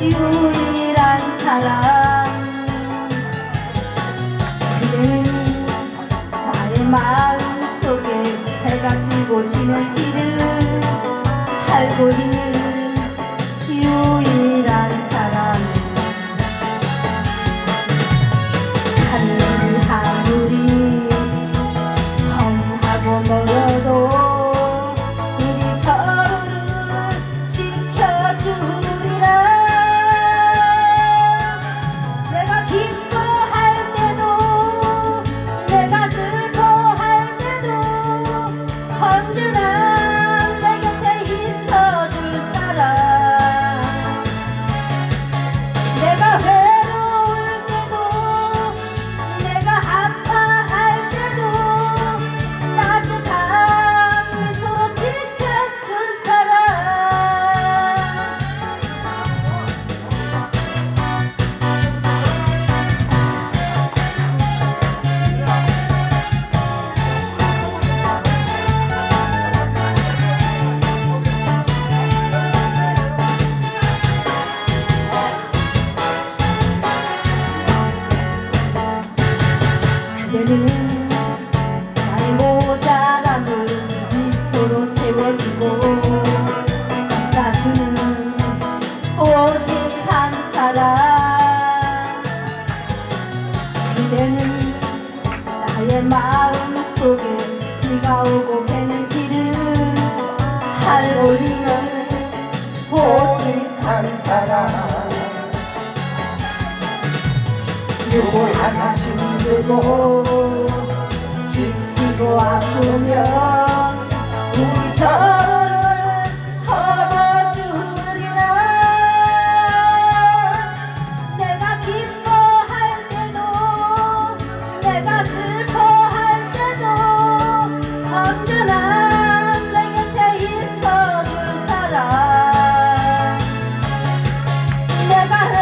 유일한 사람. 그대는 나의 마음 속에 해가 뜨고 지는 지를 알고 있는 그대는 나의 모자람을 미소로 채워주고 감싸주는 오직 한 사람. 그대는 나의 마음 속에 비가 오고 개는지를 알고 있는 오직 한 사람 유한 힘들고 지치고 아프면 우리 서로를 허주리라 내가 기뻐할 때도 내가 슬퍼할 때도 언제나 내 곁에 있어줄 사람. 내가